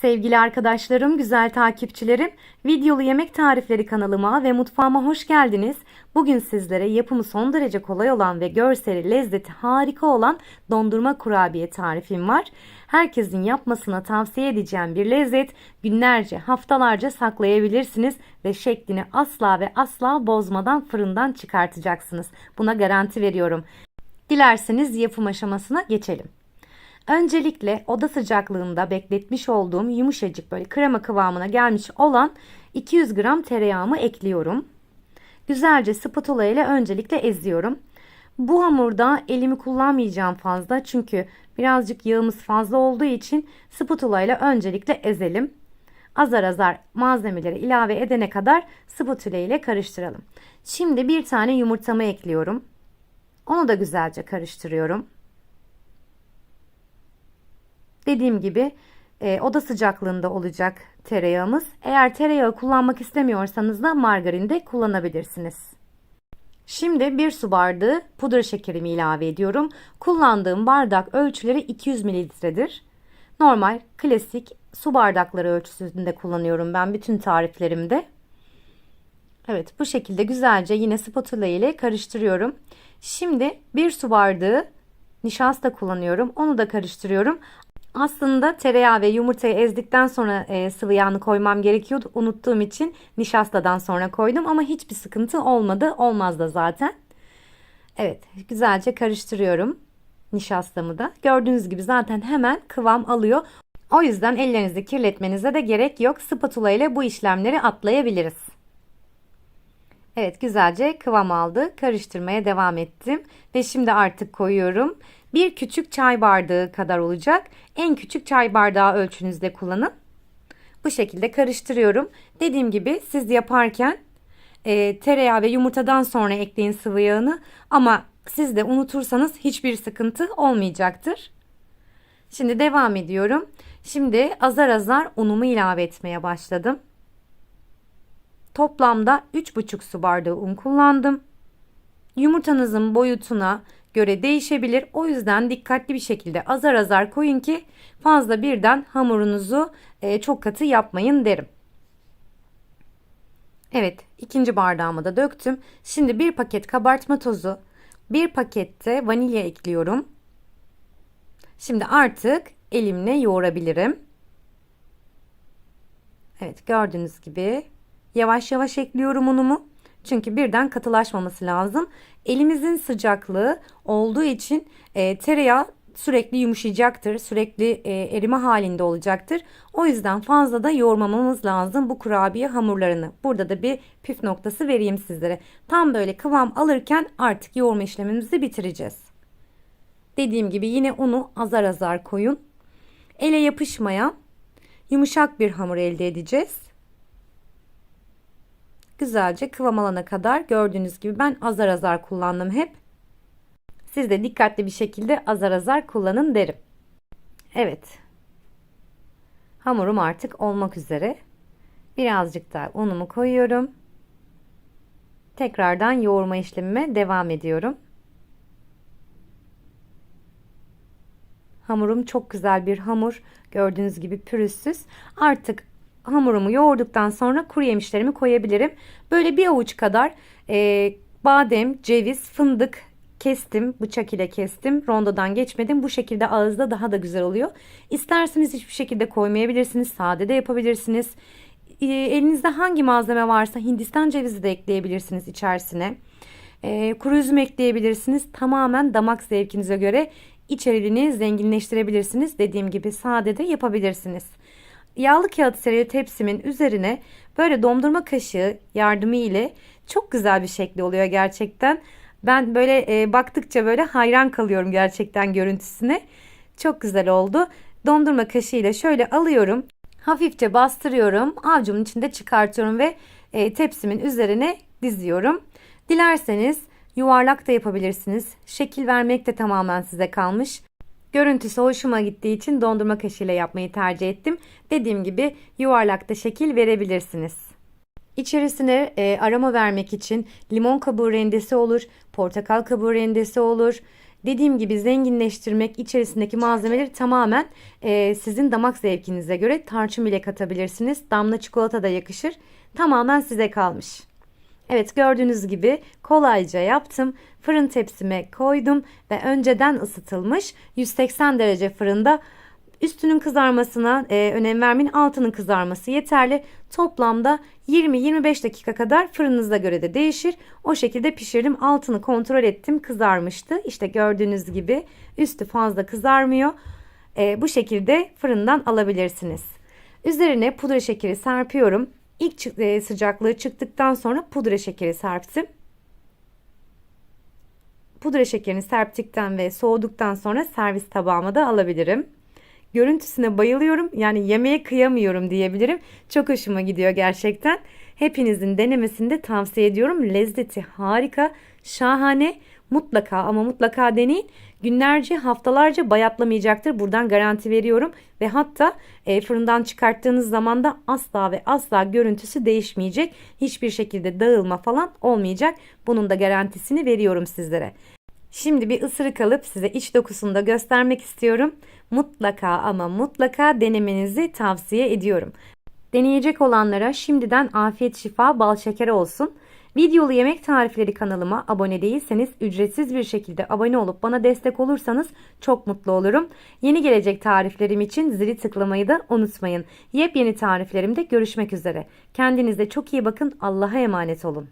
Sevgili arkadaşlarım, güzel takipçilerim, videolu yemek tarifleri kanalıma ve mutfağıma hoş geldiniz. Bugün sizlere yapımı son derece kolay olan ve görseli lezzeti harika olan dondurma kurabiye tarifim var. Herkesin yapmasına tavsiye edeceğim bir lezzet. Günlerce, haftalarca saklayabilirsiniz ve şeklini asla ve asla bozmadan fırından çıkartacaksınız. Buna garanti veriyorum. Dilerseniz yapım aşamasına geçelim. Öncelikle oda sıcaklığında bekletmiş olduğum yumuşacık böyle krema kıvamına gelmiş olan 200 gram tereyağımı ekliyorum. Güzelce spatula ile öncelikle eziyorum. Bu hamurda elimi kullanmayacağım fazla çünkü birazcık yağımız fazla olduğu için spatula ile öncelikle ezelim. Azar azar malzemeleri ilave edene kadar spatula ile karıştıralım. Şimdi bir tane yumurtamı ekliyorum. Onu da güzelce karıştırıyorum. Dediğim gibi e, oda sıcaklığında olacak tereyağımız. Eğer tereyağı kullanmak istemiyorsanız da margarin de kullanabilirsiniz. Şimdi bir su bardağı pudra şekerimi ilave ediyorum. Kullandığım bardak ölçüleri 200 mililitredir. Normal, klasik su bardakları ölçüsünde kullanıyorum ben bütün tariflerimde. Evet bu şekilde güzelce yine spatula ile karıştırıyorum. Şimdi bir su bardağı nişasta kullanıyorum. Onu da karıştırıyorum. Aslında tereyağı ve yumurtayı ezdikten sonra e, sıvı yağını koymam gerekiyordu. Unuttuğum için nişastadan sonra koydum ama hiçbir sıkıntı olmadı. Olmaz da zaten. Evet güzelce karıştırıyorum nişastamı da. Gördüğünüz gibi zaten hemen kıvam alıyor. O yüzden ellerinizi kirletmenize de gerek yok. Spatula ile bu işlemleri atlayabiliriz. Evet güzelce kıvam aldı. Karıştırmaya devam ettim. Ve şimdi artık koyuyorum. Bir küçük çay bardağı kadar olacak. En küçük çay bardağı ölçünüzde kullanın. Bu şekilde karıştırıyorum. Dediğim gibi siz yaparken e, tereyağı ve yumurtadan sonra ekleyin sıvı yağını. Ama siz de unutursanız hiçbir sıkıntı olmayacaktır. Şimdi devam ediyorum. Şimdi azar azar unumu ilave etmeye başladım. Toplamda 3,5 su bardağı un kullandım. Yumurtanızın boyutuna göre değişebilir. O yüzden dikkatli bir şekilde azar azar koyun ki fazla birden hamurunuzu e, çok katı yapmayın derim. Evet ikinci bardağıma da döktüm. Şimdi bir paket kabartma tozu, bir pakette vanilya ekliyorum. Şimdi artık elimle yoğurabilirim. Evet gördüğünüz gibi Yavaş yavaş ekliyorum unumu. Çünkü birden katılaşmaması lazım. Elimizin sıcaklığı olduğu için e, tereyağı sürekli yumuşayacaktır. Sürekli e, erime halinde olacaktır. O yüzden fazla da yoğurmamamız lazım bu kurabiye hamurlarını. Burada da bir püf noktası vereyim sizlere. Tam böyle kıvam alırken artık yoğurma işlemimizi bitireceğiz. Dediğim gibi yine unu azar azar koyun. Ele yapışmayan yumuşak bir hamur elde edeceğiz güzelce kıvam alana kadar gördüğünüz gibi ben azar azar kullandım hep. Siz de dikkatli bir şekilde azar azar kullanın derim. Evet. Hamurum artık olmak üzere. Birazcık daha unumu koyuyorum. Tekrardan yoğurma işlemime devam ediyorum. Hamurum çok güzel bir hamur. Gördüğünüz gibi pürüzsüz. Artık hamurumu yoğurduktan sonra kuru yemişlerimi koyabilirim. Böyle bir avuç kadar e, badem, ceviz, fındık kestim. Bıçak ile kestim. Rondodan geçmedim. Bu şekilde ağızda daha da güzel oluyor. İsterseniz hiçbir şekilde koymayabilirsiniz. Sade de yapabilirsiniz. E, elinizde hangi malzeme varsa Hindistan cevizi de ekleyebilirsiniz içerisine. E, kuru üzüm ekleyebilirsiniz. Tamamen damak zevkinize göre içeriğini zenginleştirebilirsiniz. Dediğim gibi sade de yapabilirsiniz. Yağlı kağıt serili tepsimin üzerine böyle dondurma kaşığı yardımı ile çok güzel bir şekli oluyor gerçekten. Ben böyle e, baktıkça böyle hayran kalıyorum gerçekten görüntüsüne. Çok güzel oldu. Dondurma kaşığı ile şöyle alıyorum. Hafifçe bastırıyorum. Avcumun içinde çıkartıyorum ve e, tepsimin üzerine diziyorum. Dilerseniz yuvarlak da yapabilirsiniz. Şekil vermek de tamamen size kalmış. Görüntüsü hoşuma gittiği için dondurma kaşığıyla yapmayı tercih ettim. Dediğim gibi yuvarlakta şekil verebilirsiniz. İçerisine e, aroma vermek için limon kabuğu rendesi olur, portakal kabuğu rendesi olur, Dediğim gibi zenginleştirmek içerisindeki malzemeleri tamamen e, sizin damak zevkinize göre tarçın bile katabilirsiniz. Damla çikolata da yakışır. Tamamen size kalmış. Evet gördüğünüz gibi kolayca yaptım. Fırın tepsime koydum ve önceden ısıtılmış 180 derece fırında üstünün kızarmasına e, önem vermeyin altının kızarması yeterli. Toplamda 20-25 dakika kadar fırınınıza göre de değişir. O şekilde pişirdim. Altını kontrol ettim kızarmıştı. İşte gördüğünüz gibi üstü fazla kızarmıyor. E, bu şekilde fırından alabilirsiniz. Üzerine pudra şekeri serpiyorum. İlk e, sıcaklığı çıktıktan sonra pudra şekeri serptim. Pudra şekerini serptikten ve soğuduktan sonra servis tabağıma da alabilirim. Görüntüsüne bayılıyorum. Yani yemeğe kıyamıyorum diyebilirim. Çok hoşuma gidiyor gerçekten. Hepinizin denemesini de tavsiye ediyorum. Lezzeti harika, şahane. Mutlaka ama mutlaka deneyin. Günlerce, haftalarca bayatlamayacaktır. Buradan garanti veriyorum. Ve hatta e, fırından çıkarttığınız zaman da asla ve asla görüntüsü değişmeyecek. Hiçbir şekilde dağılma falan olmayacak. Bunun da garantisini veriyorum sizlere. Şimdi bir ısırık alıp size iç dokusunu da göstermek istiyorum. Mutlaka ama mutlaka denemenizi tavsiye ediyorum. Deneyecek olanlara şimdiden afiyet şifa bal şeker olsun. Videolu yemek tarifleri kanalıma abone değilseniz ücretsiz bir şekilde abone olup bana destek olursanız çok mutlu olurum. Yeni gelecek tariflerim için zili tıklamayı da unutmayın. Yepyeni tariflerimde görüşmek üzere. Kendinize çok iyi bakın. Allah'a emanet olun.